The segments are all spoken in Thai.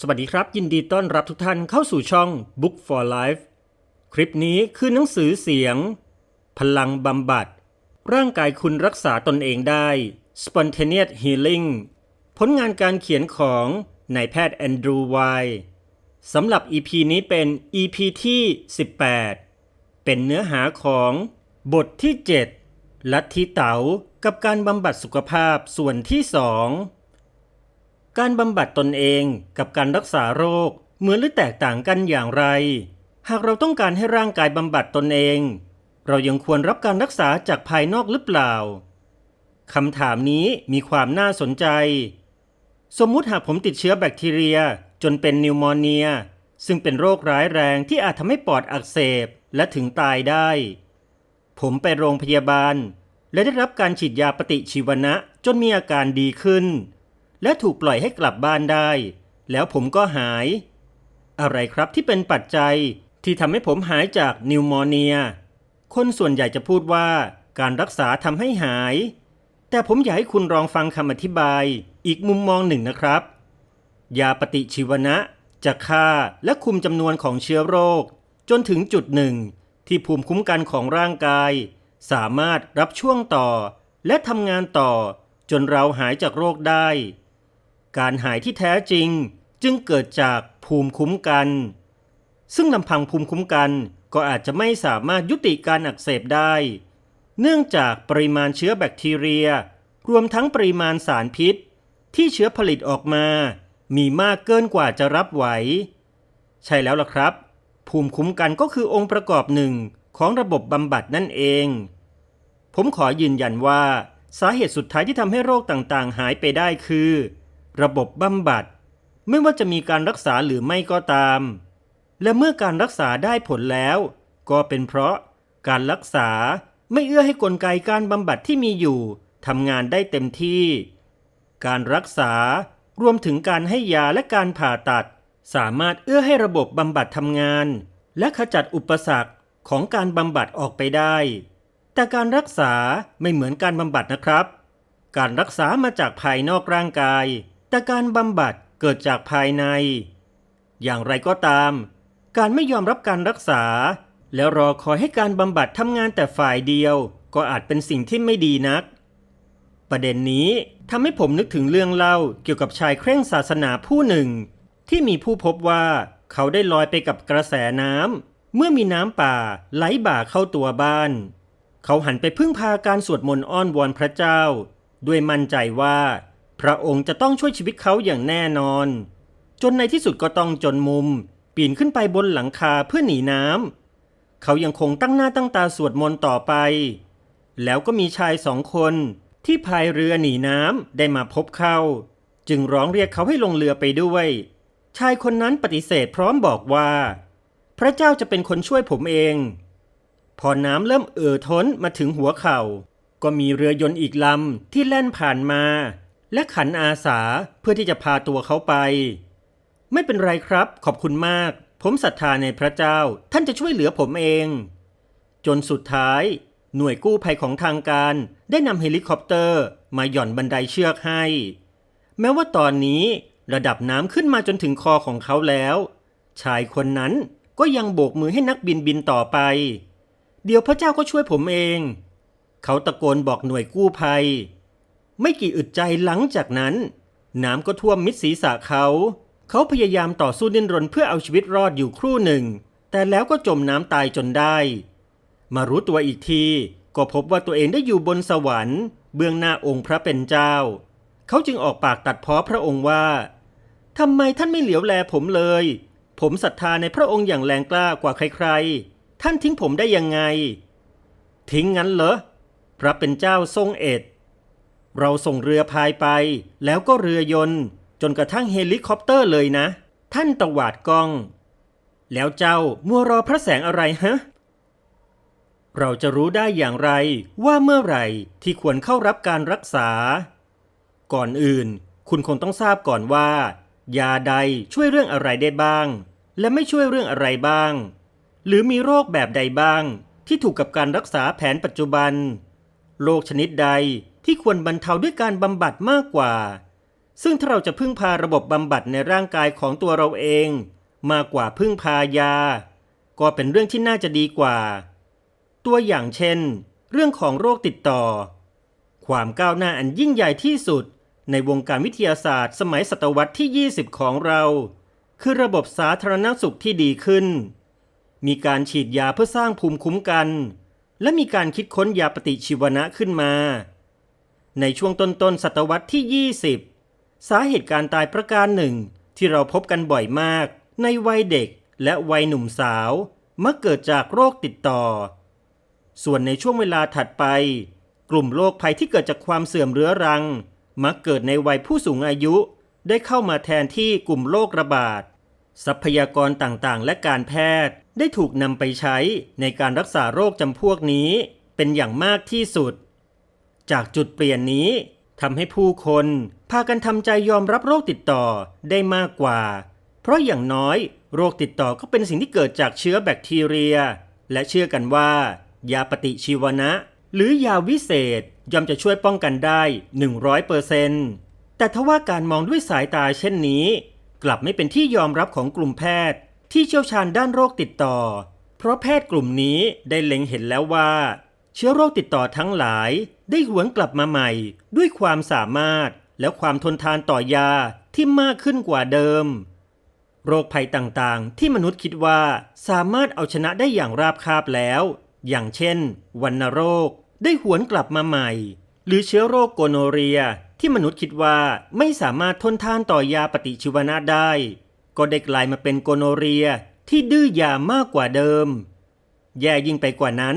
สวัสดีครับ ยินดีต้อนรับทุกท่านเข้าสู่ช่อง Book for Life คลิปนี้คือหนังสือเสียง พลังบำบัด ร่างกายคุณรักษาตนเองได้ Spontaneous Healing ผลงานการเขียนของนายแพทย์แอนดรูว์ไวสำหรับ EP นี้เป็น EP ที่ 18 เป็นเนื้อหาของบทที่ 7 ลัทธิเต๋ากับการบำบัดสุขภาพส่วนที่2 การบำบัดตนเองกับการรักษาโรคเหมือนหรือแตกต่างกันอย่างไร หากเราต้องการให้ร่างกายบำบัดตนเอง เรายังควรรับการรักษาจากภายนอกหรือเปล่าคำถามนี้มีความน่าสนใจ สมมุติหากผมติดเชื้อแบคทีเรียจนเป็นนิวโมเนีย ซึ่งเป็นโรคร้ายแรงที่อาจทำให้ปอดอักเสบและถึงตายได้ ผมไปโรงพยาบาล และได้รับการฉีดยาปฏิชีวนะจนมีอาการดีขึ้น และถูกปล่อยให้กลับบ้านได้ แล้วผมก็หาย อะไรครับที่เป็นปัจจัยที่ทำให้ผมหายจากนิวโมเนีย คนส่วนใหญ่จะพูดว่าการรักษาทำให้หาย แต่ผมอยากให้คุณลองฟังคำอธิบายอีกมุมมองหนึ่งนะครับ ยาปฏิชีวนะจะฆ่าและคุมจำนวนของเชื้อโรค จนถึงจุดหนึ่ง ที่ภูมิคุ้มกันของร่างกาย สามารถรับช่วงต่อ และทำงานต่อ จนเราหายจากโรคได้ การหายที่แท้จริงจึงเกิดจากภูมิคุ้มกัน ซึ่งลำพังภูมิคุ้มกันก็อาจจะไม่สามารถยุติการอักเสบได้ เนื่องจากปริมาณเชื้อแบคทีเรีย รวมทั้งปริมาณสารพิษ ที่เชื้อผลิตออกมา มีมากเกินกว่าจะรับไหว ใช่แล้วล่ะครับ ภูมิคุ้มกันก็คือองค์ประกอบหนึ่งของระบบบำบัดนั่นเอง ผมขอยืนยันว่า สาเหตุสุดท้ายที่ทำให้โรคต่างๆ หายไปได้คือ ระบบบำบัด ไม่ว่าจะมีการรักษาหรือไม่ก็ตาม และเมื่อการรักษาได้ผลแล้ว ก็เป็นเพราะการรักษาไม่เอื้อให้กลไกการบำบัดที่มีอยู่ทำงานได้เต็มที่ การรักษารวมถึงการให้ยาและการผ่าตัด สามารถเอื้อให้ระบบบำบัดทำงาน และขจัดอุปสรรคของการบำบัดออกไปได้ แต่การรักษาไม่เหมือนการบำบัดนะครับ การรักษามาจากภายนอกร่างกาย แต่การบำบัดเกิดจากภายใน อย่างไรก็ตาม การไม่ยอมรับการรักษา แล้วรอคอยให้การบำบัดทำงานแต่ฝ่ายเดียว ก็อาจเป็นสิ่งที่ไม่ดีนัก ประเด็นนี้ทำให้ผมนึกถึงเรื่องเล่าเกี่ยวกับชายเคร่งศาสนาผู้หนึ่ง ที่มีผู้พบว่าเขาได้ลอยไปกับกระแสน้ำเมื่อมีน้ำป่าไหลบ่าเข้าตัวบ้าน เขาหันไปพึ่งพาการสวดมนต์อ้อนวอนพระเจ้า ด้วยมั่นใจว่า พระองค์จะต้องช่วยชีวิตเขาอย่างแน่นอน จนในที่สุดก็ต้องจนมุม ปีนขึ้นไปบนหลังคาเพื่อหนีน้ำเขายังคงตั้งหน้าตั้งตาสวดมนต์ต่อไป แล้วก็มีชายสองคนที่พายเรือหนีน้ำได้มาพบเขา จึงร้องเรียกเขาให้ลงเรือไปด้วย ชายคนนั้นปฏิเสธพร้อมบอกว่า พระเจ้าจะเป็นคนช่วยผมเอง พอน้ำเริ่มเอ่อท้นมาถึงหัวเขา่า ก็มีเรือยนต์อีกลำที่แล่นผ่านมา และขันอาสาเพื่อที่จะพาตัวเขาไป ไม่เป็นไรครับ ขอบคุณมาก ผมศรัทธาในพระเจ้า ท่านจะช่วยเหลือผมเอง จนสุดท้าย หน่วยกู้ภัยของทางการ ได้นำเฮลิคอปเตอร์ มาหย่อนบันไดเชือกให้ แม้ว่าตอนนี้ระดับน้ำขึ้นมาจนถึงคอของเขาแล้ว ชายคนนั้นก็ยังโบกมือให้นักบินบินต่อไป เดี๋ยวพระเจ้าก็ช่วยผมเอง เขาตะโกนบอกหน่วยกู้ภัย ไม่กี่อึดใจหลังจากนั้น น้ำก็ท่วมมิดศีรษะเขา เขาพยายามต่อสู้ดิ้นรนเพื่อเอาชีวิตรอดอยู่ครู่หนึ่ง แต่แล้วก็จมน้ำตายจนได้ มารู้ตัวอีกที ก็พบว่าตัวเองได้อยู่บนสวรรค์ เบื้องหน้าองค์พระเป็นเจ้า เขาจึงออกปากตัดพ้อพระองค์ว่าทำไมท่านไม่เหลียวแลผมเลย ผมศรัทธาในพระองค์อย่างแรงกล้ากว่าใครๆ ท่านทิ้งผมได้ยังไง ทิ้งงั้นเหรอ พระเป็นเจ้าทรงเอ็ด เราส่งเรือพายไป แล้วก็เรือยนต์ จนกระทั่งเฮลิคอปเตอร์เลยนะ ท่านตวาดกล้อง แล้วเจ้ามัวรอพระแสงอะไรฮะ เราจะรู้ได้อย่างไรว่าเมื่อไหร่ที่ควรเข้ารับการรักษา ก่อนอื่น คุณคงต้องทราบก่อนว่า ยาใดช่วยเรื่องอะไรได้บ้าง และไม่ช่วยเรื่องอะไรบ้าง หรือมีโรคแบบใดบ้าง ที่ถูกกับการรักษาแผนปัจจุบันโรคชนิดใด ที่ควรบรรเทาด้วยการบำบัดมากกว่า ซึ่งถ้าเราจะพึ่งพาระบบบำบัดในร่างกายของตัวเราเอง มากกว่าพึ่งพายา ก็เป็นเรื่องที่น่าจะดีกว่า ตัวอย่างเช่น เรื่องของโรคติดต่อ ความก้าวหน้าอันยิ่งใหญ่ที่สุด ในวงการวิทยาศาสตร์ สมัยศตวรรษที่ 20 ของเรา คือระบบสาธารณสุขที่ดีขึ้น มีการฉีดยาเพื่อสร้างภูมิคุ้มกัน และมีการคิดค้นยาปฏิชีวนะขึ้นมา ในช่วงต้นๆศตวรรษที่ 20 สาเหตุการตายประการหนึ่ง ที่เราพบกันบ่อยมาก ในวัยเด็กและวัยหนุ่มสาวมักเกิดจากโรคติดต่อ ส่วนในช่วงเวลาถัดไป กลุ่มโรคภัยที่เกิดจากความเสื่อมเรื้อรัง มักเกิดในวัยผู้สูงอายุ ได้เข้ามาแทนที่กลุ่มโรคระบาด ทรัพยากรต่างๆ และการแพทย์ได้ถูกนำไปใช้ในการรักษาโรคจำพวกนี้เป็นอย่างมากที่สุด จากจุดเปลี่ยนนี้ทำให้ผู้คนพากันทำใจยอมรับโรคติดต่อได้มากกว่า เพราะอย่างน้อยโรคติดต่อก็เป็นสิ่งที่เกิดจากเชื้อแบคทีเรีย และเชื่อกันว่า ยาปฏิชีวนะ หรือยาวิเศษย่อมจะช่วยป้องกันได้ 100%แต่ทว่าการมองด้วยสายตาเช่นนี้ กลับไม่เป็นที่ยอมรับของกลุ่มแพทย์ ที่เชี่ยวชาญด้านโรคติดต่อ เพราะแพทย์กลุ่มนี้ได้เล็งเห็นแล้วว่า เชื้อโรคติดต่อทั้งหลายได้หวนกลับมาใหม่ ด้วยความสามารถและความทนทานต่อยาที่มากขึ้นกว่าเดิม โรคภัยต่างๆ ที่มนุษย์คิดว่าสามารถเอาชนะได้อย่างราบคาบแล้ว อย่างเช่นวัณโรคได้หวนกลับมาใหม่ หรือเชื้อโรคโกโนเรียที่มนุษย์คิดว่าไม่สามารถทนทานต่อยาปฏิชีวนะได้ ก็ได้กลายมาเป็นโกโนเรียที่ดื้อยามากกว่าเดิม แย่ยิ่งไปกว่านั้น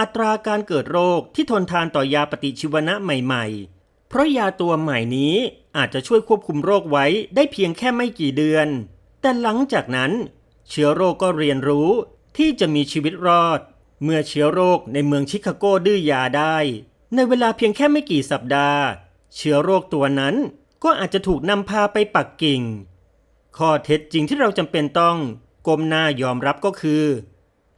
อัตราการเกิดโรคที่ทนทานต่อยาปฏิชีวนะใหม่ๆ เพราะยาตัวใหม่นี้อาจจะช่วยควบคุมโรคไว้ได้เพียงแค่ไม่กี่เดือน แต่หลังจากนั้นเชื้อโรคก็เรียนรู้ที่จะมีชีวิตรอด เมื่อเชื้อโรคในเมืองชิคาโกดื้อยาได้ ในเวลาเพียงแค่ไม่กี่สัปดาห์ เชื้อโรคตัวนั้นก็อาจจะถูกนำพาไปปักกิ่ง ข้อเท็จจริงที่เราจำเป็นต้องก้มหน้ายอมรับก็คือ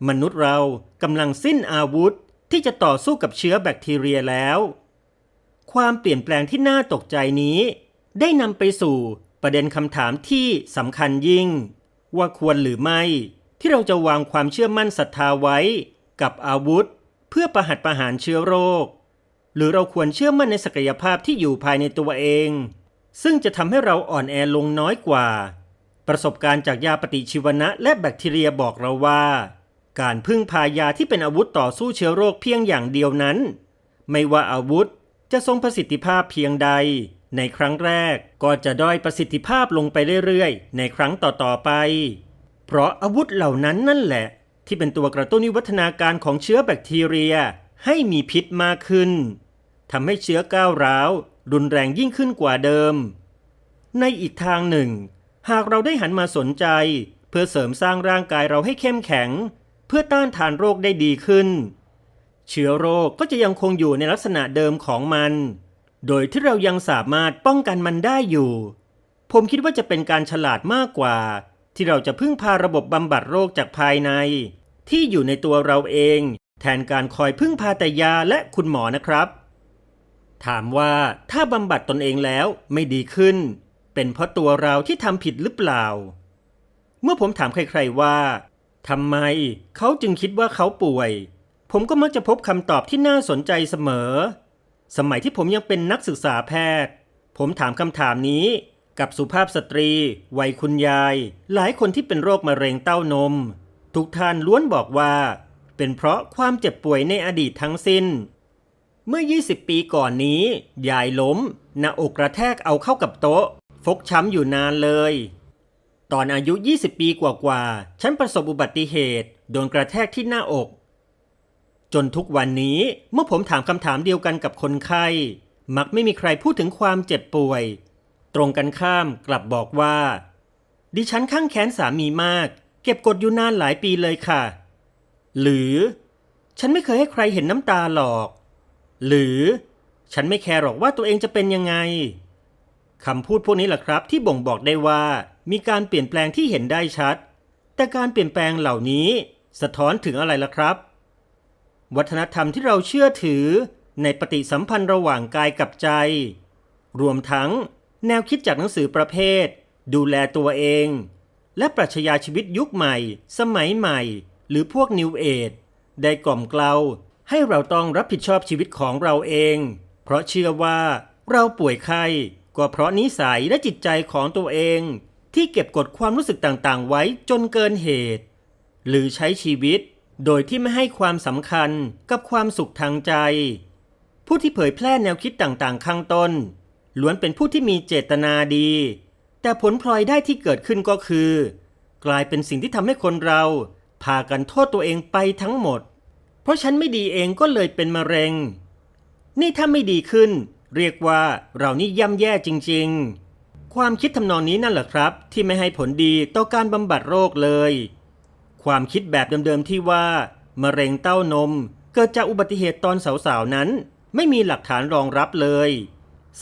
มนุษย์เรากำลังสิ้นอาวุธที่จะต่อสู้กับเชื้อแบคทีเรียแล้ว ความเปลี่ยนแปลงที่น่าตกใจนี้ ได้นำไปสู่ประเด็นคำถามที่สำคัญยิ่ง ว่าควรหรือไม่ ที่เราจะวางความเชื่อมั่นศรัทธาไว้กับอาวุธ เพื่อประหัตประหารเชื้อโรค หรือเราควรเชื่อมั่นในศักยภาพที่อยู่ภายในตัวเอง ซึ่งจะทำให้เราอ่อนแอลงน้อยกว่า ประสบการณ์จากยาปฏิชีวนะและแบคทีเรียบอกเราว่า การพึ่งพายาที่เป็นอาวุธต่อสู้เชื้อโรคเพียงอย่างเดียวนั้น ไม่ว่าอาวุธจะทรงประสิทธิภาพเพียงใด ในครั้งแรกก็จะด้อยประสิทธิภาพลงไปเรื่อยๆ ในครั้งต่อๆไป เพราะอาวุธเหล่านั้นนั่นแหละ ที่เป็นตัวกระตุ้นวิวัฒนาการของเชื้อแบคทีเรียให้มีพิษมากขึ้นทำให้เชื้อก้าวร้าว รุนแรงยิ่งขึ้นกว่าเดิม ในอีกทางหนึ่ง หากเราได้หันมาสนใจ เพื่อเสริมสร้างร่างกายเราให้เข้มแข็ง พื่อต้านทานโรคได้ดีขึ้น เชื้อโรคก็จะยังคงอยู่ในลักษณะเดิมของมัน โดยที่เรายังสามารถป้องกันมันได้อยู่ ผมคิดว่าจะเป็นการฉลาดมากกว่า ที่เราจะพึ่งพาระบบบำบัดโรคจากภายใน ที่อยู่ในตัวเราเอง แทนการคอยพึ่งพาแต่ยาและคุณหมอนะครับ ถามว่าถ้าบำบัดตนเองแล้วไม่ดีขึ้น เป็นเพราะตัวเราที่ทำผิดหรือเปล่า เมื่อผมถามใครๆว่า ทำไมเขาจึงคิดว่าเขาป่วย ผมก็มักจะพบคำตอบที่น่าสนใจเสมอ สมัยที่ผมยังเป็นนักศึกษาแพทย์ ผมถามคำถามนี้กับสุภาพสตรี วัยคุณยาย หลายคนที่เป็นโรคมะเร็งเต้านม ทุกท่านล้วนบอกว่า เป็นเพราะความเจ็บป่วยในอดีตทั้งสิ้น เมื่อ 20 ปีก่อนนี้ ยายล้มหน้าอกกระแทกเอาเข้ากับโต๊ะ ฟกช้ำอยู่นานเลย ตอนอายุ 20 ปีกว่าๆ ฉันประสบอุบัติเหตุ โดนกระแทกที่หน้าอก จนทุกวันนี้เมื่อผมถามคำถามเดียวกันกับคนไข้ มักไม่มีใครพูดถึงความเจ็บป่วย ตรงกันข้ามกลับบอกว่า ดิฉันข้างแค้นสามีมาก เก็บกดอยู่นานหลายปีเลยค่ะ หรือ ฉันไม่เคยให้ใครเห็นน้ำตาหรอก หรือ ฉันไม่แคร์หรอกว่าตัวเองจะเป็นยังไง คำพูดพวกนี้แหละครับที่บ่งบอกได้ว่า มีการเปลี่ยนแปลงที่เห็นได้ชัด แต่การเปลี่ยนแปลงเหล่านี้ สะท้อนถึงอะไรล่ะครับ วัฒนธรรมที่เราเชื่อถือในปฏิสัมพันธ์ระหว่างกายกับใจ รวมทั้งแนวคิดจากหนังสือประเภท ดูแลตัวเอง และปรัชญาชีวิตยุคใหม่ สมัยใหม่ หรือพวกนิวเอ e ได้กล่อมเกลาให้เราต้องรับผิดชอบชีวิตของเราเอง เพราะเชื่อว่าเราป่วยไข้ ก็เพราะนิสัยและจิตใจของตัวเอง ที่เก็บกดความรู้สึกต่างๆ ไว้จนเกินเหตุ หรือใช้ชีวิตโดยที่ไม่ให้ความสำคัญกับความสุขทางใจ ผู้ที่เผยแพร่แนวคิดต่างๆ ข้างต้น ล้วนเป็นผู้ที่มีเจตนาดี แต่ผลพลอยได้ที่เกิดขึ้นก็คือ กลายเป็นสิ่งที่ทำให้คนเรา พากันโทษตัวเองไปทั้งหมด เพราะฉันไม่ดีเองก็เลยเป็นมะเร็ง นี่ถ้าไม่ดีขึ้น เรียกว่าเรานี่ย่ำแย่จริง ๆ ความคิดทำนองนี้นั่นแหละครับ ที่ไม่ให้ผลดีต่อการบำบัดโรคเลย ความคิดแบบเดิมๆที่ว่ามะเร็งเต้านม เกิดจากอุบัติเหตุตอนสาวๆนั้น ไม่มีหลักฐานรองรับเลย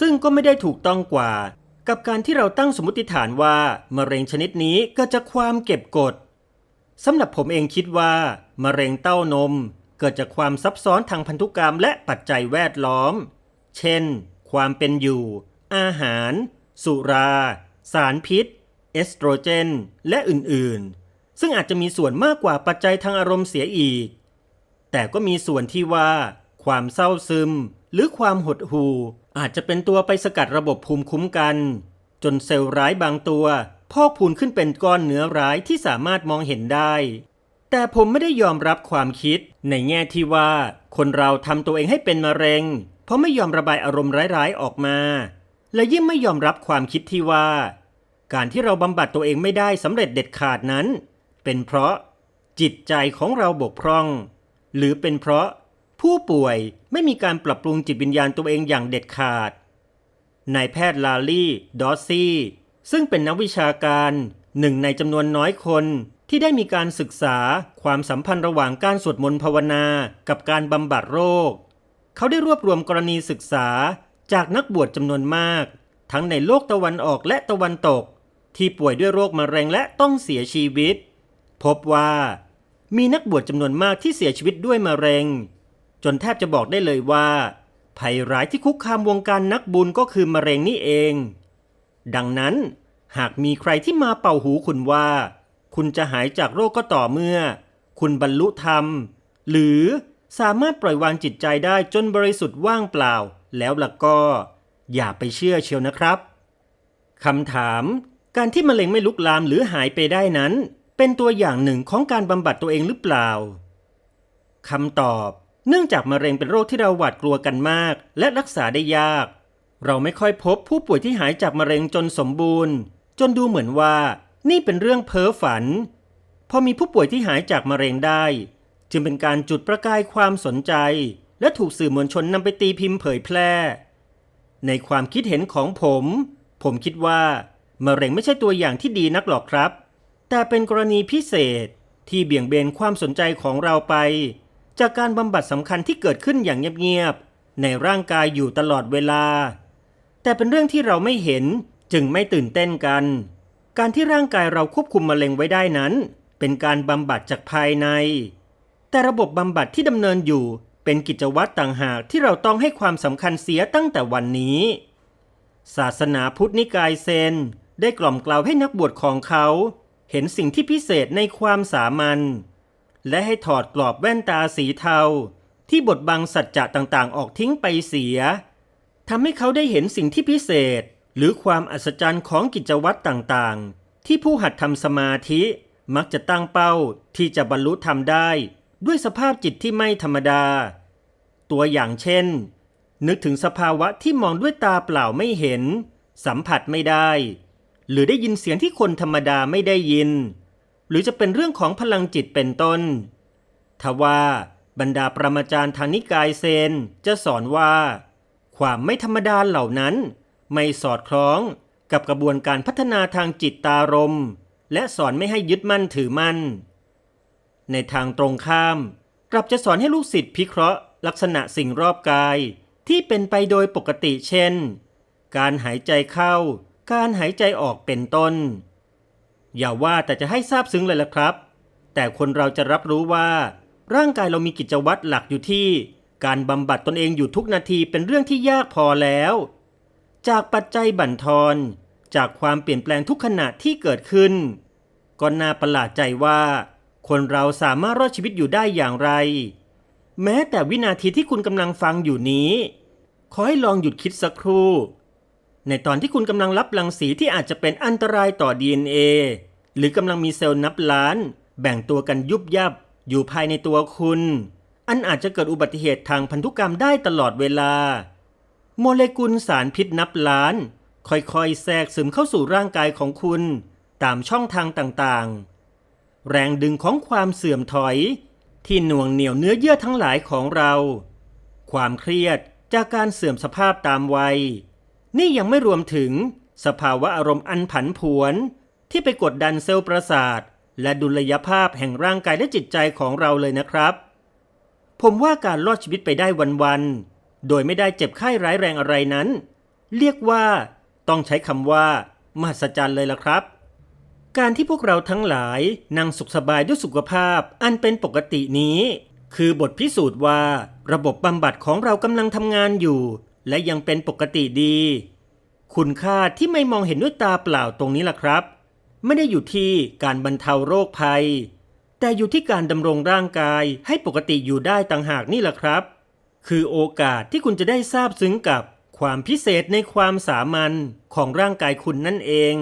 ซึ่งก็ไม่ได้ถูกต้องกว่า กับการที่เราตั้งสมมติฐานว่ามะเร็งชนิดนี้เกิดจากความเก็บกดสำหรับผมเองคิดว่ามะเร็งเต้านม เกิดจากความซับซ้อนทางพันธุกรรมและปัจจัยแวดล้อม เช่น ความเป็นอยู่ อาหาร สุรา สารพิษ เอสโตรเจน และอื่นๆ ซึ่งอาจจะมีส่วนมากกว่าปัจจัยทางอารมณ์เสียอีก แต่ก็มีส่วนที่ว่า ความเศร้าซึม หรือความหดหู่อาจจะเป็นตัวไปสกัดระบบภูมิคุ้มกัน จนเซลล์ร้ายบางตัวพอกพูนขึ้นเป็นก้อนเนื้อร้ายที่สามารถมองเห็นได้ แต่ผมไม่ได้ยอมรับความคิดในแง่ที่ว่า คนเราทำตัวเองให้เป็นมะเร็ง ราะไม่ยอมระบายอารมณ์ร้ายๆออกมา และยิ่งไม่ยอมรับความคิดที่ว่า การที่เราบำบัดตัวเองไม่ได้สำเร็จเด็ดขาดนั้น เป็นเพราะจิตใจของเราบกพร่อง หรือเป็นเพราะผู้ป่วยไม่มีการปรับปรุงจิตวิญญาณตัวเองอย่างเด็ดขาด นายแพทย์ลาลี่ ดอสซี่ ซึ่งเป็นนักวิชาการหนึ่งในจำนวนน้อยคนที่ได้มีการศึกษาความสัมพันธ์ระหว่างการสวดมนต์ภาวนากับการบำบัดโรค เขาได้รวบรวมกรณีศึกษาจากนักบวชจำนวนมาก ทั้งในโลกตะวันออกและตะวันตก ที่ป่วยด้วยโรคมะเร็งและต้องเสียชีวิต พบว่ามีนักบวชจำนวนมากที่เสียชีวิตด้วยมะเร็ง จนแทบจะบอกได้เลยว่า ภัยร้ายที่คุกคามวงการนักบุญก็คือมะเร็งนี่เอง ดังนั้น หากมีใครที่มาเป่าหูคุณว่า คุณจะหายจากโรคก็ต่อเมื่อ คุณบรรลุธรรม หรือ สามารถปล่อยวางจิตใจได้จนบริสุทธิ์ว่างเปล่า แล้วล่ะก็ อย่าไปเชื่อเชียวนะครับคำถาม การที่มะเร็งไม่ลุกลามหรือหายไปได้นั้น เป็นตัวอย่างหนึ่งของการบำบัดตัวเองหรือเปล่าคำตอบ เนื่องจากมะเร็งเป็นโรคที่เราหวาดกลัวกันมาก และรักษาได้ยาก เราไม่ค่อยพบผู้ป่วยที่หายจากมะเร็งจนสมบูรณ์ จนดูเหมือนว่า นี่เป็นเรื่องเพ้อฝัน พอมีผู้ป่วยที่หายจากมะเร็งได้ จึงเป็นการจุดประกายความสนใจ และถูกสื่อมวลชนนำไปตีพิมพ์เผยแพร่ ในความคิดเห็นของผม ผมคิดว่ามะเร็งไม่ใช่ตัวอย่างที่ดีนักหรอกครับ แต่เป็นกรณีพิเศษที่เบี่ยงเบนความสนใจของเราไป จากการบำบัดสำคัญที่เกิดขึ้นอย่างเงียบๆในร่างกายอยู่ตลอดเวลา แต่เป็นเรื่องที่เราไม่เห็นจึงไม่ตื่นเต้นกัน การที่ร่างกายเราควบคุมมะเร็งไว้ได้นั้น เป็นการบำบัดจากภายใน แต่ระบบบำบัดที่ดำเนินอยู่ เป็นกิจวัตรต่างหากที่เราต้องให้ความสำคัญเสียตั้งแต่วันนี้ ศาสนาพุทธนิกายเซน ได้กล่อมกล่าวให้นักบวชของเขา เห็นสิ่งที่พิเศษในความสามัญและให้ถอดกรอบแว่นตาสีเทา ที่บดบังสัจจะต่างๆ ออกทิ้งไปเสียทำให้เขาได้เห็นสิ่งที่พิเศษ หรือความอัศจรรย์ของกิจวัตรต่างๆ ที่ผู้หัดทำสมาธิมักจะตั้งเป้าที่จะบรรลุทำได้ ด้วยสภาพจิตที่ไม่ธรรมดา ตัวอย่างเช่น นึกถึงสภาวะที่มองด้วยตาเปล่าไม่เห็น สัมผัสไม่ได้ หรือได้ยินเสียงที่คนธรรมดาไม่ได้ยิน หรือจะเป็นเรื่องของพลังจิตเป็นต้น ทว่าบรรดาปรมาจารย์ทางนิกายเซนจะสอนว่า ความไม่ธรรมดาเหล่านั้น ไม่สอดคล้องกับกระบวนการพัฒนาทางจิตตารม และสอนไม่ให้ยึดมั่นถือมั่น ในทางตรงข้าม กลับจะสอนให้ลูกศิษย์พิเคราะห์ลักษณะสิ่งรอบกายที่เป็นไปโดยปกติเช่น การหายใจเข้า การหายใจออกเป็นต้น อย่าว่าแต่จะให้ทราบซึ้งเลยละครับ แต่คนเราจะรับรู้ว่า ร่างกายเรามีกิจวัตรหลักอยู่ที่ การบำบัดตนเองอยู่ทุกนาทีเป็นเรื่องที่ยากพอแล้ว จากปัจจัยบั่นทอนจากความเปลี่ยนแปลงทุกขณะที่เกิดขึ้นก็น่าประหลาดใจว่า คนเราสามารถรอดชีวิตอยู่ได้อย่างไร แม้แต่วินาทีที่คุณกำลังฟังอยู่นี้ ขอให้ลองหยุดคิดสักครู่ ในตอนที่คุณกำลังรับรังสีที่อาจจะเป็นอันตรายต่อ DNA หรือกำลังมีเซลล์นับล้าน แบ่งตัวกันยุบยับ อยู่ภายในตัวคุณ อันอาจจะเกิดอุบัติเหตุทางพันธุกรรมได้ตลอดเวลา โมเลกุลสารพิษนับล้าน ค่อยๆ แทรกซึมเข้าสู่ร่างกายของคุณ ตามช่องทางต่างๆ แรงดึงของความเสื่อมถอย ที่หน่วงเหนี่ยวเนื้อเยื่อทั้งหลายของเรา ความเครียดจากการเสื่อมสภาพตามวัย นี่ยังไม่รวมถึงสภาวะอารมณ์อันผันผวน ที่ไปกดดันเซลล์ประสาท และดุลยภาพแห่งร่างกายและจิตใจของเราเลยนะครับ ผมว่าการรอดชีวิตไปได้วันๆโดยไม่ได้เจ็บไข้ร้ายแรงอะไรนั้น เรียกว่า ต้องใช้คำว่ามหัศจรรย์เลยล่ะครับ การที่พวกเราทั้งหลายนั่งสุขสบายด้วยสุขภาพอันเป็นปกตินี้ คือบทพิสูจน์ว่า ระบบบำบัดของเรากำลังทำงานอยู่ และยังเป็นปกติดี คุณค่าที่ไม่มองเห็นด้วยตาเปล่าตรงนี้ล่ะครับ ไม่ได้อยู่ที่การบรรเทาโรคภัย แต่อยู่ที่การดำรงร่างกายให้ปกติอยู่ได้ต่างหากนี่แหละครับ คือโอกาสที่คุณจะได้ทราบซึ้งกับความพิเศษในความสามัญของร่างกายคุณนั่นเอง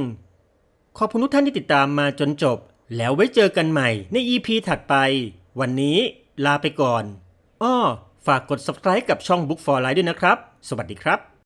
ขอบคุณทุกท่านที่ติดตามมาจนจบ แล้วไว้เจอกันใหม่ใน EP ถัดไป วันนี้ลาไปก่อนอ้อฝากกด subscribe กับช่อง Book for Life ด้วยนะครับ สวัสดีครับ